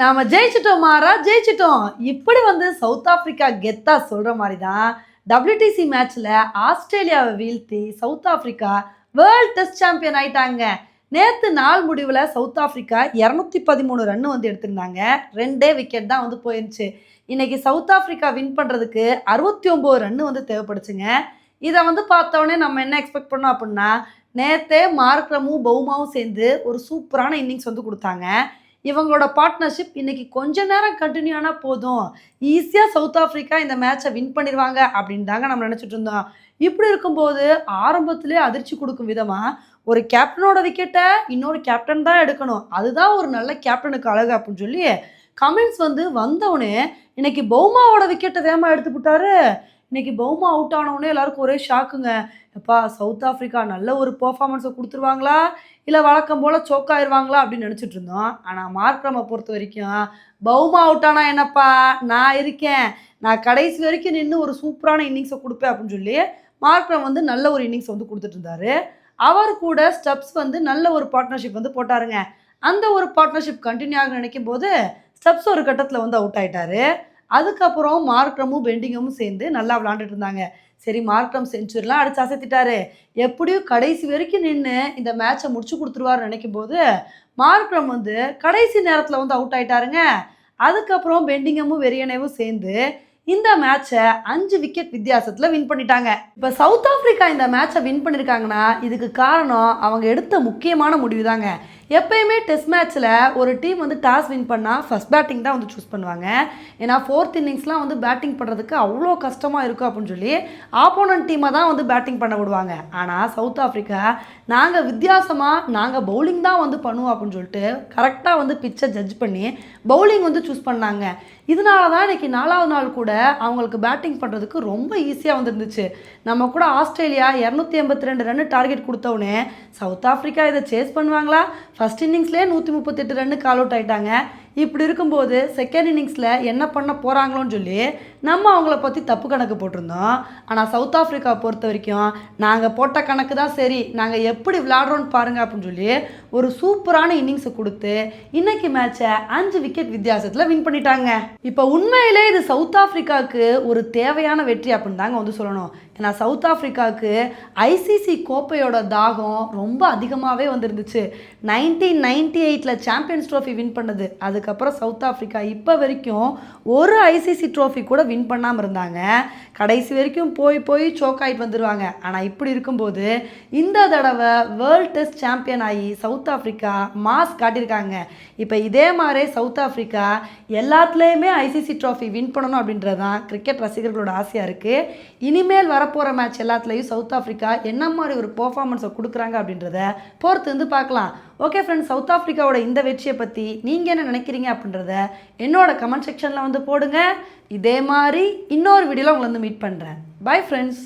நாம ஜெயிச்சிட்டோம் மாறா ஜெயிச்சிட்டோம். இப்படி வந்து சவுத் ஆஃப்ரிக்கா கெத்தா சொல்ற மாதிரி தான் டபிள்யூடிசி மேட்ச்ல ஆஸ்திரேலியாவை வீழ்த்தி South Africa world test champion ஆயிட்டாங்க. நேற்று நாள் முடிவில் சவுத் ஆஃப்ரிக்கா இரநூத்தி பதிமூணு ரன் வந்து எடுத்திருந்தாங்க. ரெண்டே விக்கெட் தான் வந்து போயிருந்துச்சு. இன்னைக்கு சவுத் ஆஃப்ரிக்கா வின் பண்ணுறதுக்கு அறுபத்தி ஒம்பது ரன் வந்து தேவைப்படுச்சுங்க. இதை வந்து பார்த்தோன்னே நம்ம என்ன எக்ஸ்பெக்ட் பண்ணோம் அப்படின்னா நேற்றே மார்க்ரமும் பவுமாவும் சேர்ந்து ஒரு சூப்பரான இன்னிங்ஸ் வந்து கொடுத்தாங்க. இவங்களோட பார்ட்னர்ஷிப் இன்னைக்கு கொஞ்ச நேரம் கண்டினியூ ஆனால் போதும். ஈஸியாக சவுத் ஆஃப்ரிக்கா இந்த மேட்சை வின் பண்ணிடுவாங்க அப்படின்னு தாங்க நம்ம நினச்சிட்டு இருந்தோம். இப்படி இருக்கும்போது ஆரம்பத்திலே அதிர்ச்சி கொடுக்கும் விதமாக ஒரு கேப்டனோட விக்கெட்டை இன்னொரு கேப்டன் தான் எடுக்கணும். அதுதான் ஒரு நல்ல கேப்டனுக்கு அழகு அப்படின்னு சொல்லி கமெண்ட்ஸ் வந்து வந்தவுடனே இன்னைக்கு பௌமாவோட விக்கெட்டை வேகமாக எடுத்து விட்டாரு இன்னைக்கு பௌமா அவுட் ஆனவுடனே எல்லாருக்கும் ஒரே ஷாக்குங்க எப்பா சவுத் ஆஃப்ரிக்கா நல்ல ஒரு பர்ஃபார்மன்ஸை கொடுத்துருவாங்களா? இல்லை வழக்கம் போல் சோக்காயிருவாங்களா அப்படின்னு நினச்சிட்டு இருந்தோம். ஆனால் மார்க்ரமை பொறுத்த வரைக்கும் பௌமா அவுட் ஆனால் என்னப்பா? நான் இருக்கேன். நான் கடைசி வரைக்கும் நின்று ஒரு சூப்பரான இன்னிங்ஸை கொடுப்பேன் அப்படின்னு சொல்லி மார்க்ரம் வந்து நல்ல ஒரு இன்னிங்ஸ் வந்து கொடுத்துட்டு இருந்தாரு. அவர் கூட ஸ்டெப்ஸ் வந்து நல்ல ஒரு பார்ட்னர்ஷிப் வந்து போட்டாருங்க. அந்த ஒரு பார்ட்னர்ஷிப் கண்டினியூ ஆக நினைக்கும் போது ஸ்டெப்ஸ் ஒரு கட்டத்தில் வந்து அவுட் ஆகிட்டாரு அதுக்கப்புறம் மார்க்ரமும் பெண்டிங்கமும் சேர்ந்து நல்லா விளாண்டுட்டு இருந்தாங்க. சரி மார்க்ரம் செஞ்சுரிலாம் அடிச்சு அசைத்திட்டாரு. எப்படியும் கடைசி வரைக்கும் நின்று இந்த மேட்சை முடிச்சு கொடுத்துருவாரு நினைக்கும் போது மார்க்ரம் வந்து கடைசி நேரத்தில் வந்து அவுட் ஆயிட்டாருங்க. அதுக்கப்புறம் பெண்டிங்கமும் வெறியனவும் சேர்ந்து இந்த மேட்சை அஞ்சு விக்கெட் வித்தியாசத்தில் வின் பண்ணிட்டாங்க. இப்போ சவுத் ஆஃப்ரிக்கா இந்த மேட்சை வின் பண்ணியிருக்காங்கன்னா இதுக்கு காரணம் அவங்க எடுத்த முக்கியமான முடிவு தாங்க எப்பயுமே டெஸ்ட் மேட்ச்சில் ஒரு டீம் வந்து டாஸ் வின் பண்ணால் ஃபஸ்ட் பேட்டிங் தான் வந்து சூஸ் பண்ணுவாங்க. ஏன்னா ஃபோர்த் இன்னிங்ஸ்லாம் வந்து பேட்டிங் பண்ணுறதுக்கு அவ்வளோ கஷ்டமாக இருக்கும் அப்படின்னு சொல்லி ஆப்போனன்ட் டீமை தான் வந்து பேட்டிங் பண்ண விடுவாங்க. ஆனால் சவுத் ஆஃப்ரிக்கா நாங்கள் வித்தியாசமாக நாங்கள் பவுலிங் தான் வந்து பண்ணுவோம் அப்படின்னு சொல்லிட்டு கரெக்டாக வந்து பிச்சை ஜட்ஜ் பண்ணி பவுலிங் வந்து சூஸ் பண்ணாங்க. இதனால தான் இன்னைக்கு நாலாவது நாள் கூட அவங்களுக்கு பேட்டிங் பண்ணுறதுக்கு ரொம்ப ஈஸியாக வந்துருந்துச்சு. நம்ம கூட ஆஸ்திரேலியா இரநூத்தி எண்பத்தி ரெண்டு ரன் டார்கெட் கொடுத்தவுடனே சவுத் ஆஃப்ரிக்கா இதை சேஸ் பண்ணுவாங்களா? ஃபர்ஸ்ட் இன்னிங்ஸ்லேயே நூற்றி முப்பத்தெட்டு ரன்னு கால் அவுட் ஆயிட்டாங்க. இப்படி இருக்கும்போது செகண்ட் இன்னிங்ஸில் என்ன பண்ண போகிறாங்களோன்னு சொல்லி நம்ம அவங்கள பற்றி தப்பு கணக்கு போட்டிருந்தோம். ஆனால் சவுத் ஆஃப்ரிக்கா பொறுத்த வரைக்கும் நாங்கள் போட்ட கணக்கு தான் சரி. நாங்கள் எப்படி விளாடுறோன்னு பாருங்க அப்படின்னு சொல்லி ஒரு சூப்பரான இன்னிங்ஸை கொடுத்து இன்னைக்கு மேட்சை அஞ்சு விக்கெட் வித்தியாசத்தில் வின் பண்ணிட்டாங்க. இப்போ உண்மையிலே இது சவுத் ஆஃப்ரிக்காவுக்கு ஒரு தேவையான வெற்றி அப்படின்னு தாங்க வந்து சொல்லணும். ஏன்னா சவுத் ஆஃப்ரிக்காவுக்கு ஐசிசி கோப்பையோட தாகம் ரொம்ப அதிகமாகவே வந்துருந்துச்சு. நைன்டீன் நைன்டி எயிட்டில் சாம்பியன்ஸ் ட்ரோஃபி வின் பண்ணது அதுக்கப்புறம் சவுத் ஆஃப்ரிக்கா. இப்போ வரைக்கும் ஒரு ஐசிசி ட்ரோஃபி கூட வின் பண்ணாமல் இருந்தாங்க. கடைசி வரைக்கும் போய் போய் சோக் ஆகிட்டு வந்துடுவாங்க ஆனால் இப்படி இருக்கும்போது இந்த தடவை வேர்ல்ட் டெஸ்ட் சாம்பியன் ஆகி சவுத் ஆஃப்ரிக்கா மாஸ் காட்டியிருக்காங்க. இப்போ இதே மாதிரி சவுத் ஆஃப்ரிக்கா எல்லாத்துலேயுமே ஐசிசி ட்ராஃபி வின் பண்ணணும் அப்படின்றது தான் கிரிக்கெட் ரசிகர்களோட ஆசையாக இருக்குது இனிமேல் வரப்போகிற மேட்ச் எல்லாத்துலேயும் சவுத் ஆஃப்ரிக்கா என்ன மாதிரி ஒரு பர்ஃபார்மன்ஸை கொடுக்குறாங்க அப்படின்றத பொறுத்து வந்து பார்க்கலாம். ஓகே ஃப்ரெண்ட்ஸ் சவுத் ஆஃப்ரிக்காவோட இந்த வெற்றியை பற்றி நீங்கள் என்ன நினைக்கிறீங்க அப்படின்றத என்னோட கமெண்ட் செக்ஷனில் வந்து போடுங்க. இதே மாதிரி இன்னொரு வீடியோவில் உங்களை வந்து மீட் பண்ணுறேன் பை ஃப்ரெண்ட்ஸ்